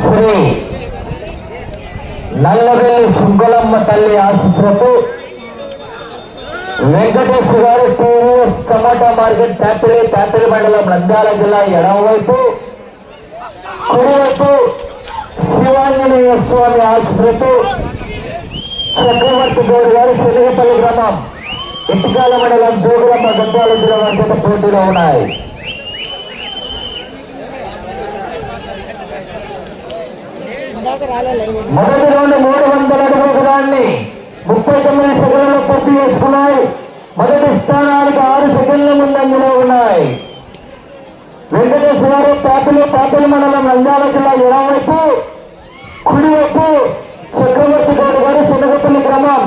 శ్రీ నల్లవెల్లి సుంకులమ్మ తల్లి ఆశీస్సులతో వెంకటేశ్ గారు టీవీఎస్ టమాటా మార్కెట్ తాపిరి తాపిరి మండలం నంద్యాల జిల్లా ఎడమవైపు కుడివైపు శివాంజనేయ స్వామి ఆశీస్సులతో చక్రవర్తి గౌడ్ గారు శనిగపల్లి గ్రామం. ఇటుకాల మండలం జోగులమ్మ గద్వాల జిల్లా వారి పోటీలో ఉన్నాయి. మొదటి నుండి మూడు వందల అడుగుల గురాన్ని ముప్పై తొమ్మిది సెకండ్లు పూర్తి చేసుకున్నాయి. మొదటి స్థానానికి ఆరు సెకండ్ల ముందంజలో ఉన్నాయి. వెంకటేశ్వర గారు పాపిలి పాపిలి మండలం నంద్యాల జిల్లా ఎడవైపు కుడివైపు చక్రవర్తి గౌడ్ గారు శనగపల్లి గ్రామం.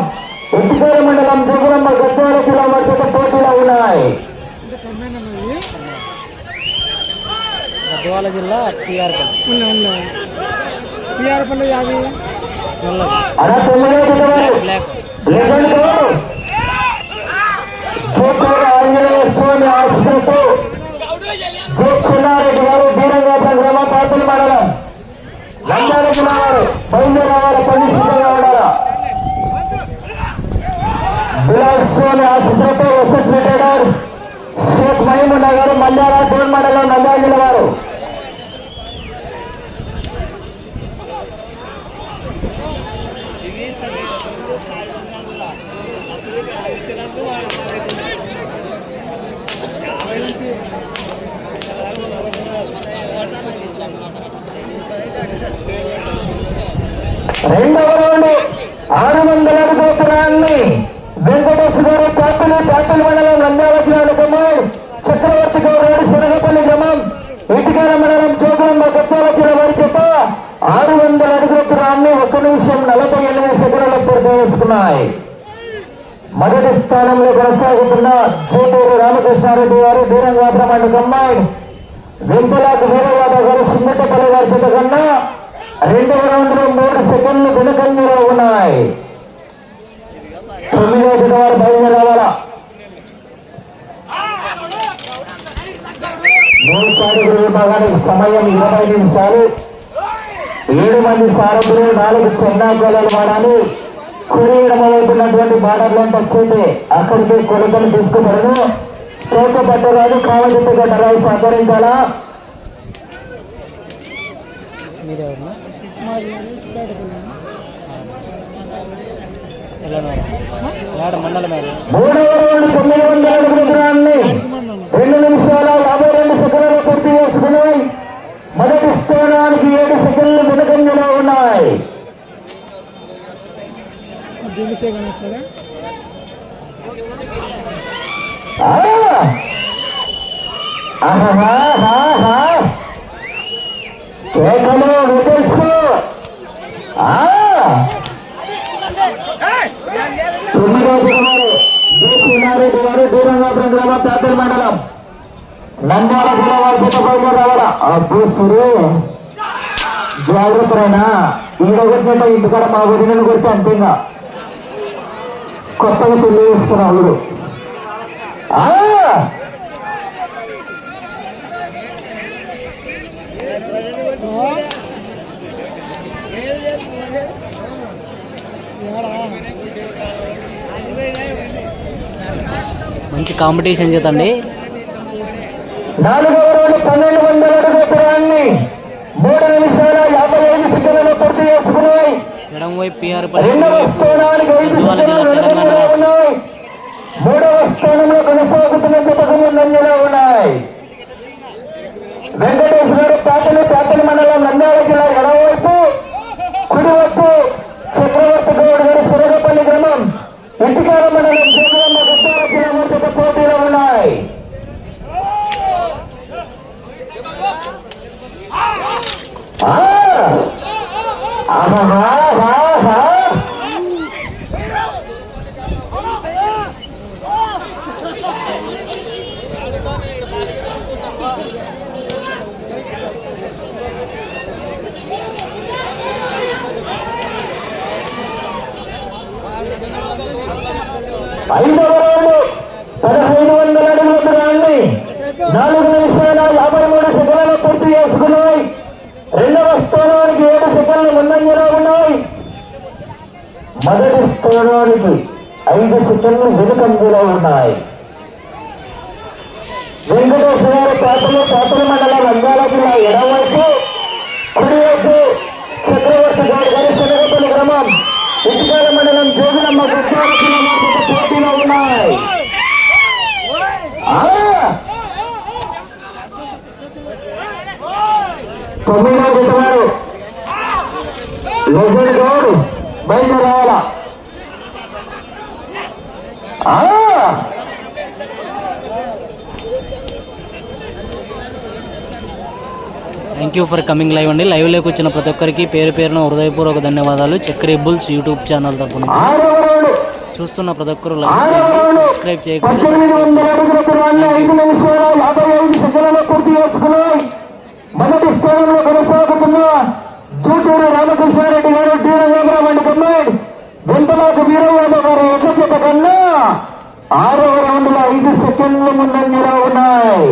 ఎట్టిపేరు మండలం జోగులమ్మ గద్వాల జిల్లా వారి చేత పోటీలో ఉన్నాయి. గద్వాల జిల్లా టీఆర్ టీఆర్ పల్లె అలా తొమ్మిదో ఆంజనేయ స్వామి చిన్నారెడ్డి గారు బంజారా గారు మల్యాల మండలం నంద్యాల జిల్లా వారు. రెండవ రౌండ్ ఆరు వందల అడుగు వెంకటేశ్వర గారు పాపిలి మండలం నంద్యాల ఇటుకల మండలం జోగులమ్మ గద్దాల వారి చేత ఆరు వందల అడుగుల దూరాన్ని ఒక నిమిషం నలభై ఎనిమిది సెకండ్ల పూర్తి చేసుకున్నాయి. మొదటి స్థానంలో కొనసాగుతున్న చేటూరు రామకృష్ణారెడ్డి గారు బీరంగాపురం ప్రమాణ గమ్మాయి వెంపలాకు వీరవాద గారు సుమ్మట్టపల్లి గారి చేత కన్నా రెండు వందల మూడు సెకండ్లు వెనుకంజలో ఉన్నాయి. తొమ్మిదో వారు బయలుదేరాలా మూడు కాడుగుల విభాగానికి సమయం ఇరవై నిమిషాలు ఏడు మంది సారథులు నాలుగు చెన్నా గోళాలు వాడాలి. కుడి ఎడమవైపున్నటువంటి బార్డర్లంతా వచ్చేది. అక్కడికి కొలతలు తీసుకున్నారు తోక పట్టరాదు కావజెట్టు గడ్డరావు సహకరించాలా? మూడవ రెండు నిమిషాల యాభై రెండు సెకండ్లు పూర్తి చేసుకున్నాయి మొదటి స్థానానికి ఏడు సెకండ్లు వెనుకంజలో ఉన్నాయి. దీని సేవన తొమ్మిదో గారు పేపర్ మండలం. నంద్యాల జిల్లా వారి చేత రావాలా అబ్బో సురే జాగ్రత్తరైనా? ఈడొకటి ఇంటికాడ మా వదిలిని కొడితే అంతేగా? కొత్తగా పెళ్ళి చేసుకున్న అల్లుడు. మంచి కాంపిటీషన్ చేతండి నాలుగవ రౌండ్ పన్నెండు వందల అడుగు దూరాన్ని మూడు నిమిషాల యాభై ఐదు సెకండ్లు పూర్తి చేసుకున్నాయి. రెండవ స్థానానికి ఐదు జిల్లా ఉన్నాయి. మూడవ స్థానంలో కొనసాగుతున్న జతకు ముందంజలో ఉన్నాయి. వెంకటేశ్వర పాటలు పాటల మండలం నంద్యాల జిల్లా ఎడమవైపు కుడివైపు చక్రవర్తి గౌడ్ గారి సురగపల్లి గ్రామం ఇంటికాల మండలం జోగులమ్మ గద్దాల జిల్లా మధ్య పోటీలో ఉన్నాయి ఆ! ఆహాహాహాహా! ఐదవ రౌండ్ పదహైదు వందల అడుగుల దూరాన్ని నాలుగు నిమిషాల యాభై మూడు సెకండ్లు పూర్తి చేసుకున్నాయి రెండవ స్థానానికి ఏడు సెకండ్లు ముందంజలో ఉన్నాయి చేయడానికి ఐదు సెకండ్లు వెనుకందులో ఉన్నాయి. వెంకటేశ్వర గారి పేటలు పేటల మండలం రంగాల జిల్లా ఎడవైపు కుడివైపు చక్రవర్తి గారి గారి శనగపల్లి గ్రామం ఇటుకాల మండలం జోగులమ్మ పోటీలో ఉన్నాయి. తొమ్మిదో జత వారు. Legend Goud బయలుదేరాల thank you for coming live అండి. లైవ్లోకి వచ్చిన ప్రతి ఒక్కరికి పేరు పేరున హృదయపూర్వక ధన్యవాదాలు. Chakri bulls YouTube channel round చూస్తున్న ప్రతి ఒక్కరు లైక్ చేయండి సబ్స్క్రైబ్ చేయకుండా మొదటి స్థానంలో కొనసాగుతున్న రామకృష్ణారెడ్డి గారు డి రంగేంద్ర వంటి కమ్మాడ్ వెంటలాకు వీరవాద గారు ఒక జత కన్నా ఆరవ రౌండ్లో ఐదు సెకండ్లు ముందంజలో ఉన్నాయి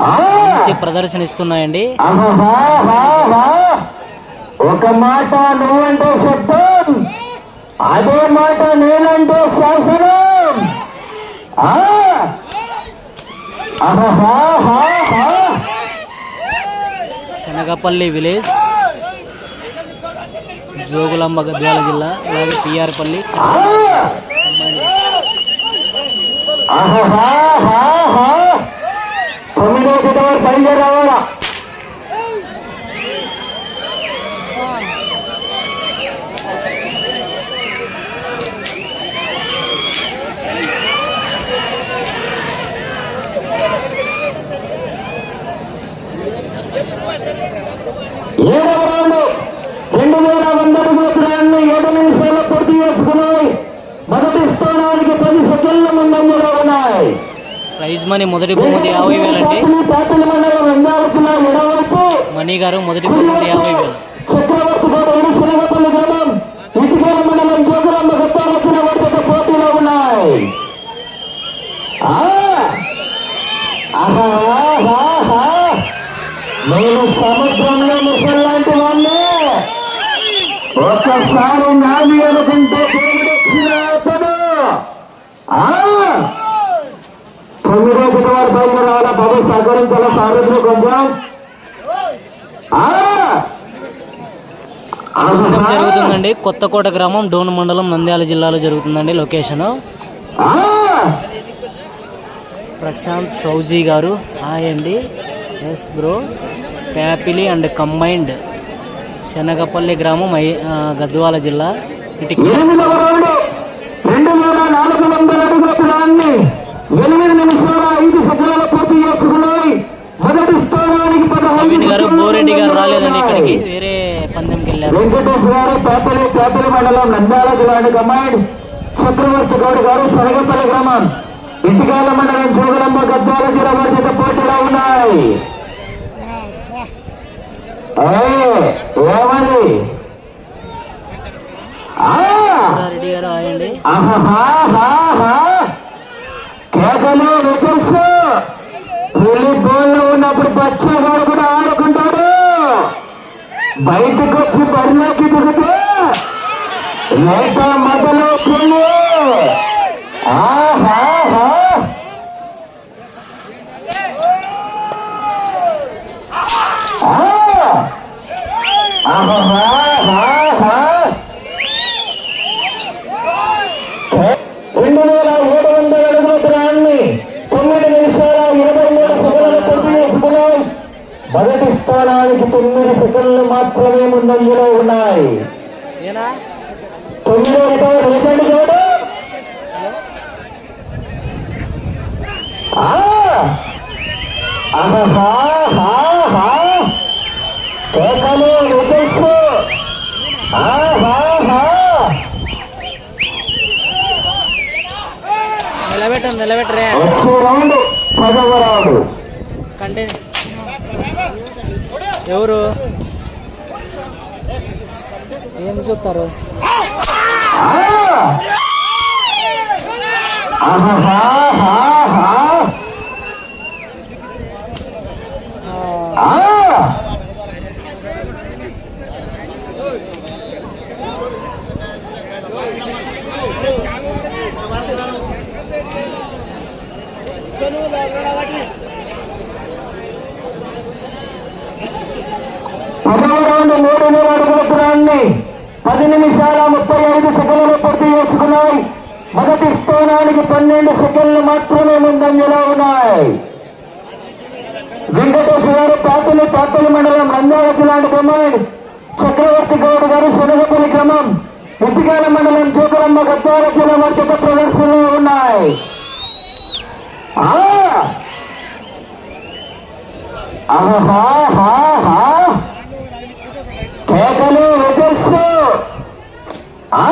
ఆ! మంచి ప్రదర్శన ఇస్తున్నాయండి. ఒక మాట నువ్వంటే శబ్దం అదే మాట నేనంటే శాసనం. శనగపల్లి విలేజ్ జోగులాంబ గద్వాల జిల్లా అలాగే పిఆర్పల్లి ఆ! ఆహాహాహాహా. తొమ్మిదో జతవారు బయలుదేరి రావాలా ఏడవ రౌండ్ రెండు వేల వంద అడుగుల దూరాన్ని ఏడు నిమిషాల్లో పూర్తి చేసుకున్నాయి మొదటి స్థానానికి పది సెకండ్ల ముందంజలో ఉన్నాయి ప్రైజ్ మొదటి బహుమతి యాభై వేలండి మండలం మణి గారు మొదటి బహుమతి యాభై వేలు. నేను సముద్రంలో ముసల్లాంటి వాడిని ఒక్కసారి నాది అనుకుంటే సహకరించాలా కొంచెం జరుగుతుందండి. కొత్తకోట గ్రామం డోన్ మండలం నంద్యాల జిల్లాలో జరుగుతుందండి లొకేషన్! ప్రశాంత్ సౌజీ గారు. హాయ్ అండి. Yes bro. Pyapili and combined Shanagapalli గ్రామం గద్వాల జిల్లా. ఇటుకి ఎనిమిదవ రౌండ్ రెండు వేల నాలుగు వందల అడుగుల దూరాన్ని ఎనిమిది నిమిషాల ఐదు సెకండ్ల పూర్తి చేసుకున్నాయి మొదటి స్థానానికి పదహైదు నవీన్ గారు సెకండ్లు బోరెడ్డి గారు రాలేదండి ఉన్నాయి. ఇక్కడికి వేరే పందెంకి వెళ్ళారు వెంకటేశ్వర గారు పేపలి మండలం నంద్యాల జిల్లాని కమాండ్ చక్రవర్తి గౌడ్ గారు సరగపల్లి గ్రామం. ఇటుకాల మండలం జోగులమ్మ గద్దాల జిల్లా మధ్య పోటీలో ఉన్నాయి. ఏయ్, కేకలు వికల్స్ పులి బోన్లో ఉన్నప్పుడు బచ్చగాడు కూడా ఆడుకుంటాడు. బయటకు వచ్చి రేట మొదలు రెండు వేల ఏడు వందల అడుగుల దూరాన్ని తొమ్మిది నిమిషాల ఇరవై మూడు సెకండ్లు పూర్తి మొదటి స్థానానికి తొమ్మిది సెకండ్లు మాత్రమే ముందంజలో ఉన్నాయి. నిలబెట్టండి నిలబెట్టరే రౌండ్ పదవ రౌండ్. కంటే ఎవరు? ఏంది చూస్తారు? పదవ మూడు మూడు అడుగుల దూరాన్ని పది నిమిషాల ముప్పై ఐదు సెకండ్లు పూర్తి చేసుకున్నాయి. మొదటి స్థానానికి పన్నెండు సెకండ్లు మాత్రమే ముందంజలో ఉన్నాయి. వెంకటేశ్వర గారు పాతలి పాతలి మండలం నంద్యాల లాంటి కమాండ్ చక్రవర్తి గౌడ్ గారు శనగపల్లి క్రమం ఉప్పిగాల మండలం జోకరమ్మ గద్వాల జిల్లా మధ్యత ప్రదర్శనలో ఉన్నాయి. కేకలు విజల్స్ ఆ!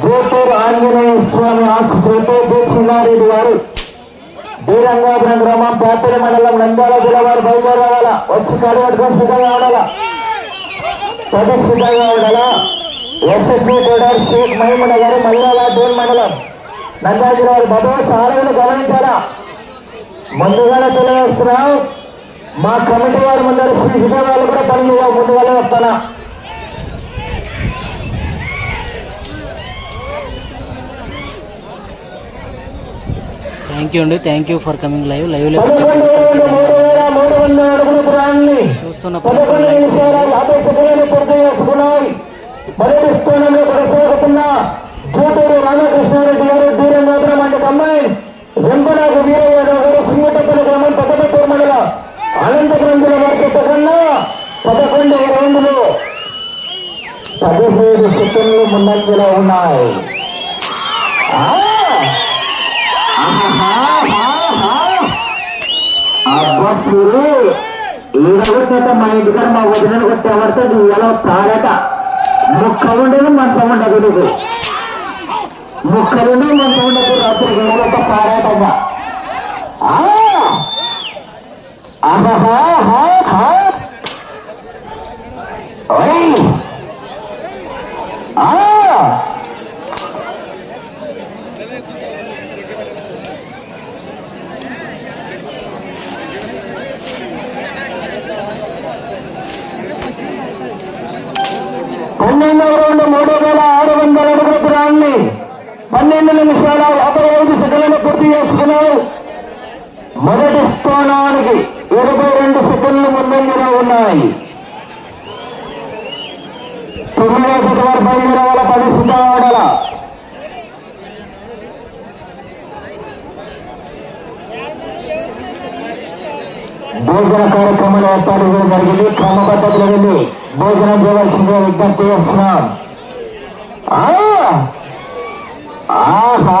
జోటూరు ఆంజనేయ స్వామి ఆశీస్సులతో జోచిన్నారెడ్డి గారు శ్రీరంగాపురం గ్రామం పేపరి మండలం నంద్యాల జిల్లా వారు బయలుదేరి వచ్చి కడవట్టుకొని సిద్ధంగా ఉండాలా ప్రతిష్ఠితంగా ఉండాలా ఎస్ఎస్బి టోడర్ షేక్ మహిమూడ గారు మల్లాల డోన్ మండలం. వారు బాబా సారవులు గమనించాలా? ముందుగానే తెలియజేస్తున్నాం. మా కమిటీ వారు ముందర శ్రీ విజయవాళ్ళు కూడా పని ముందుగానే వస్తానా థ్యాంక్ యూ అండి. Thank you for coming live live దూరాన్ని చూస్తున్న పదకొండు మొదటి స్థానంలో కొనసాగుతున్న చూటూరు రామకృష్ణారెడ్డి గారు దూరం మాత్రం అంటే అమ్మాయి వెంపనాకు వీరయ్యాదవ్ గారు సింగటప్పల గ్రామం పదకొండు మండల అనంతపురం జిల్లా వారికి కన్నా పదకొండు రౌండ్లు పదిహేడు సెకండ్లు ముందంజలో ఉన్నాయి ఆ! ఆహాహాహాహా! అబ్బా సూరు ఈడగొట్టేట మా ఇంటికాడ మా వదిన కొట్టేవాడితే నువ్వు ఎలా తాడట ముక్క ఉండదు మంచం ఉండదు ముక్కలుండే మంచం ఉండదు రాత్రి గంటలతో పారాటంగా ఆ! ఆహాహాహాహా! ఓయ్! ఆ! పన్నెండవ రౌండ్ మూడు వేల ఆరు వందల అడుగుల దూరాన్ని పన్నెండు నిమిషాల యాభై ఐదు సెకండ్లు పూర్తి చేసుకున్నారు మొదటి స్థానానికి ఇరవై రెండు సెకండ్లు ముందంజలో ఉన్నాయి తొమ్మిదవ శతవారు బయలుదేరాల పది సిద్ధవాడల భోజన కార్యక్రమాలు ఏర్పాటు చేయడం జరిగింది క్రమ వెళ్ళి భోజనం చేయవలసిందిగా విజ్ఞప్తి చేస్తున్నాం ఆహా!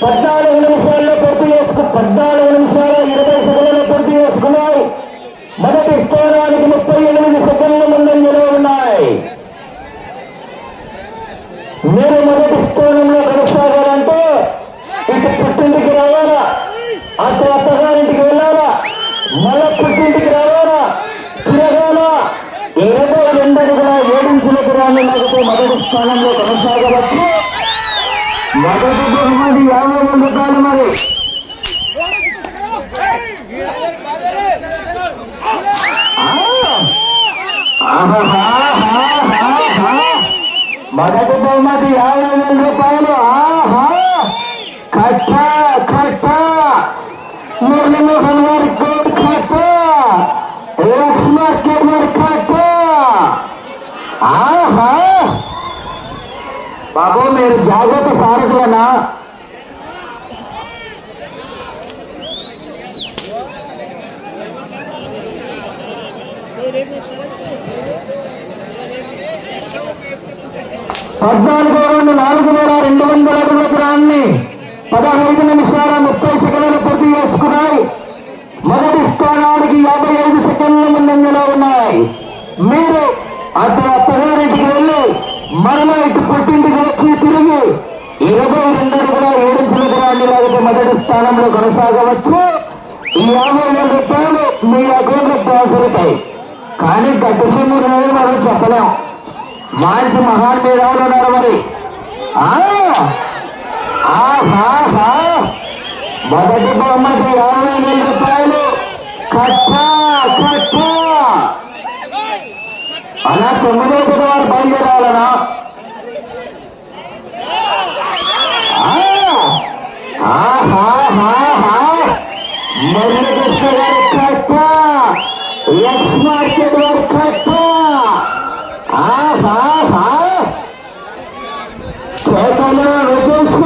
పద్నాలుగు నిమిషాల్లో పప్పు వేసుకు పద్నాలుగు నిమిషాలు ఇరవై సెకండ్లు పూర్తి చేసుకున్నాయి మొదటి స్థానానికి ముప్పై ఎనిమిది సెకండ్ల ముందంజలో ఉన్నాయి మీరు మొదటి స్థానంలో కొనసాగాలంటే ఇటు పుట్టింటికి రావాలా అటు అత్తగారింటికి వెళ్ళాలా మళ్ళా పుట్టింటికి రావాలా తిరగాలా ఇరవై రెండు అడుగుల ఏడించిన దూరాన్ని లాగితే మొదటి స్థానంలో కొనసాగవచ్చు మొదటి బహుమతి యాభై మంది రూపాయలు మరి ఆహాహాహాహాహా. మొదటి బహుమతి యాభై వేల రూపాయలు ఆహా కట్ట కట్ట మురళీమోహన్ వారి కోట్ కట్ట ఎక్స్ మార్కెట్ వారి కట్ట ఆహా బాబు మీరు జాగ్రత్త సారథులనా పద్నాలుగో రెండు నాలుగు వేల రెండు వందల అడుగుల దూరాన్ని పదహైదు నిమిషాల ముప్పై సెకండ్లు పూర్తి చేసుకున్నాయి. మొదటి స్థానానికి యాభై ఐదు సెకండ్ల ముందంజలో ఉన్నాయి. మీరు అతను అత్తగారింటికి వెళ్ళి మరలా ఇటు పుట్టింటికి వచ్చి తిరిగి ఇరవై రెండు అడుగుల ఏడు దూరాన్ని లేకపోతే మొదటి స్థానంలో కొనసాగవచ్చు. ఈ యాభై వేల రూపాయలు మీ అకౌంట్లో ట్రాన్స్ఫర్ కానీ గడ్డ సొమ్ము మనం చెప్పలేము మంచి మహాన్ మహాన్మేధావులు ఉన్నారు మరి మొదటి బొమ్మకి యాభై వేల రూపాయలు. అలా తొమ్మిదో వారు బయలుదేరాలనా? ఆ, ఆహాహాహా. మురళీకృష్ణ గారి కట్ట. ఎక్స్ మార్కెట్ వారి కట్ట ఆహాహా చేతలు రుజువు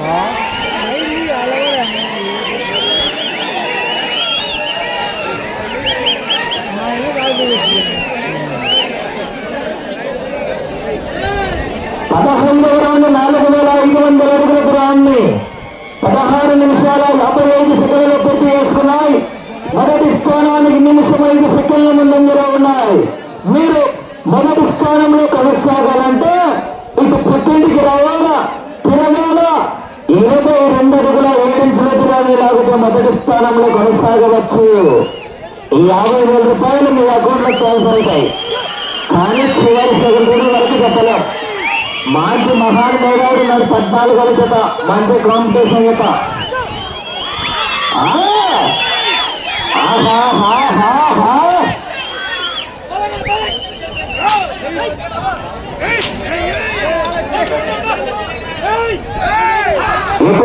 పదహారు అలవాడే రౌండ్ నాలుగు వేల ఐదు వందల అడుగుల దూరాన్ని పదహారు నిమిషాల యాభై ఐదు సెకండ్లు పూర్తి చేస్తున్నాయి మొదటి స్థానానికి నిమిషం ఐదు సెకండ్ల ముందంజలో ఉన్నాయి. మీరు మొదటి స్థానంలో కొనసాగాలంటే ఇటు పుట్టింటికి రావాలి తిరగాల ఇరవై రెండు అడుగుల ఏడించిన దూరాన్ని లాగితే మొదటి స్థానంలో కొనసాగవచ్చు. యాభై వేల రూపాయలు మీ అకౌంట్లో ట్రాన్స్ఫర్ అవుతాయి. కానీ చివరి సెకండ్ వరకు చెప్పలేం. మంచి మహాన్ మేధావుడు నాడు పద్నాలుగు జత మంచి కాంపిటీషన్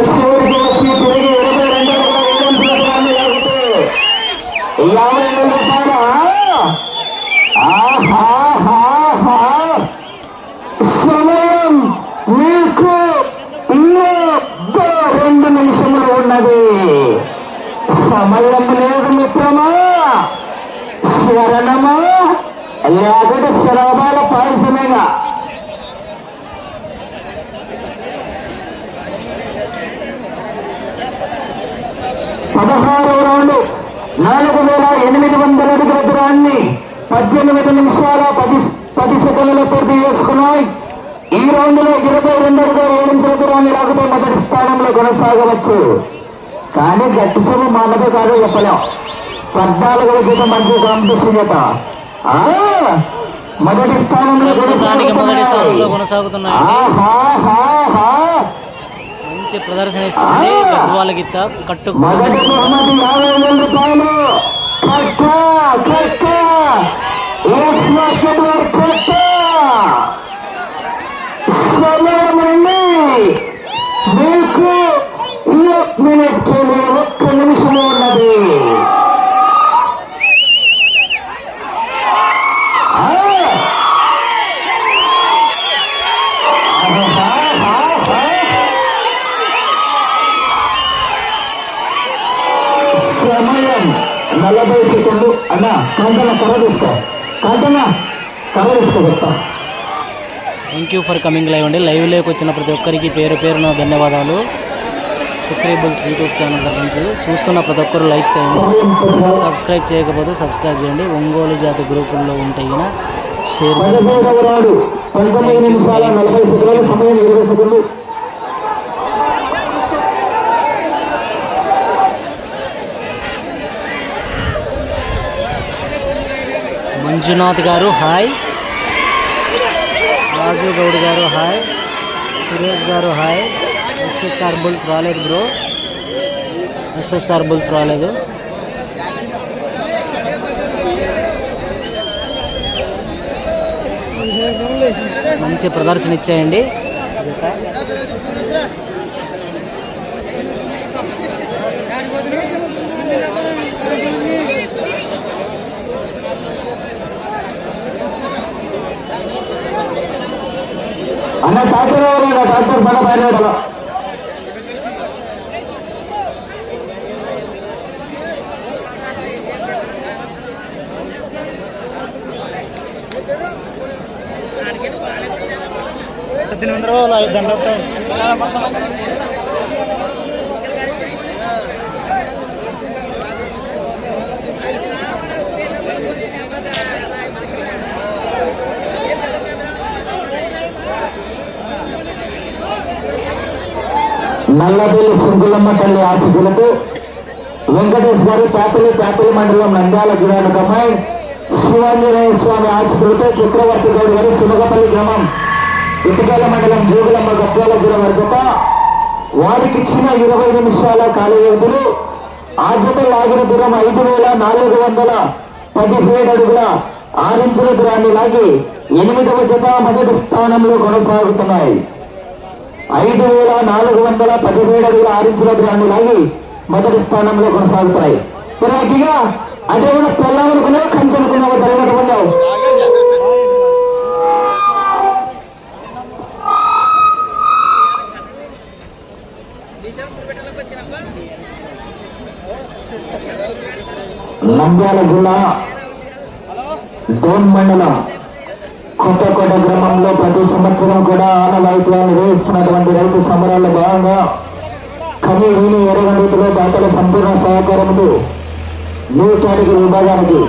చివరికి వచ్చి తిరిగి ఇరవై రెండు వందల ఇరవై లాగితే యాభై వేల రూపాయలు ఆహాహాహా. సమయం మీకు రెండు నిమిషములు ఉన్నది. సమయం లేదు మిత్రమా. శరణమా లేకపోతే శరాబాల పాయసమేగా పదహారో రౌండ్. నాలుగు పద్దెనిమిది నిమిషాల పది పది సెకండ్లు పూర్తి చేసుకున్నాయి. ఈ రౌండ్లో ఇరవై రెండు అడుగుల ఏడు నిమిషాల దూరాన్ని రాకపోతే మొదటి స్థానంలో కొనసాగవచ్చు. కానీ గట్టి సొమ్ము మనతో కాదో చెప్పలేం పద్నాలుగవ జీత మంచి కాంపిటీషన్ ఆ, మొదటి స్థానంలో. మంచి ప్రదర్శన ఇస్తుంది గీత కట్టు మొదటి బహుమతి యాభై వేల రూపాయలు. కట్ట కట్ట ఎక్స్ మార్కెట్ వారి కట్ట సమయమండి మీకు ఒక thank you for coming live అండి. లైవ్లోకి వచ్చిన ప్రతి ఒక్కరికి పేరు పేరున ధన్యవాదాలు. చక్రీబుల్స్ యూట్యూబ్ ఛానల్ దగ్గర నుంచి చూస్తున్న ప్రతి ఒక్కరు లైక్ చేయండి. సబ్స్క్రైబ్ చేయకపోతే సబ్స్క్రైబ్ చేయండి. ఒంగోలు జాతి గ్రూపుల్లో ఉంటే గిన షేర్ చేయండి పదమూడవ రాడు పంతొమ్మిది నిమిషాల నలభై సెకండ్లు సమయం ఇరవై సెకండ్లు మంజునాథ్ గారు హాయ్. రాజు గౌడ్ గారు హాయ్. సురేష్ గారు హాయ్. ఎస్ఎస్ఆర్ బుల్స్ రాలేదు బ్రో. ఎస్ఎస్ఆర్ బుల్స్ రాలేదు. మంచి ప్రదర్శన ఇచ్చాయండి. జత. అన్న ట్రాక్టర్ ఎవరు ట్రాక్టర్ పడ బయట పద్దెనిమిది రోజులు ఐదు నల్లబెల్లి సుంకులమ్మ తల్లి ఆశీస్సులకు వెంకటేష్ గారు పేపల్లి పేపల్లి మండలం నంద్యాల జిల్లాను శివాంజనేయ స్వామి ఆశీస్సులతో చక్రవర్తి గౌడ్ గారు సుమగపల్లి గ్రామం ఇటుకల మండలం జోగులమ్మ గద్వాల జిల్లా వరకు వారికి ఇచ్చిన ఇరవై నిమిషాల కాల వ్యవధిలో లాగిన దూరం ఐదు వేల నాలుగు వందల పదిహేడు అడుగుల ఆరించిన దూరాన్ని లాగి ఎనిమిదవ జత మొదటి స్థానంలో కొనసాగుతున్నాయి. ఐదు వేల నాలుగు వందల పదిహేడు అడుగుల ఆరించుల దూరాన్ని లాగి మొదటి స్థానంలో కొనసాగుతున్నాయి. తర్వాతగా అదే కూడా పెళ్ళాలనుకున్నావు కంచనుకున్నావు తర్వాత పొందావు నంద్యాల జిల్లా డోన్ మండలం కొత్తకోట గ్రామంలో ప్రతి సంవత్సరం కూడా ఆనవాయిత్యాలు నిర్వహిస్తున్నటువంటి రైతు సమరాల్లో భాగంగా కని వీని ఎరగండిలో దాతల సంపూర్ణ సహకారంతో నూటానికి విభాగానికి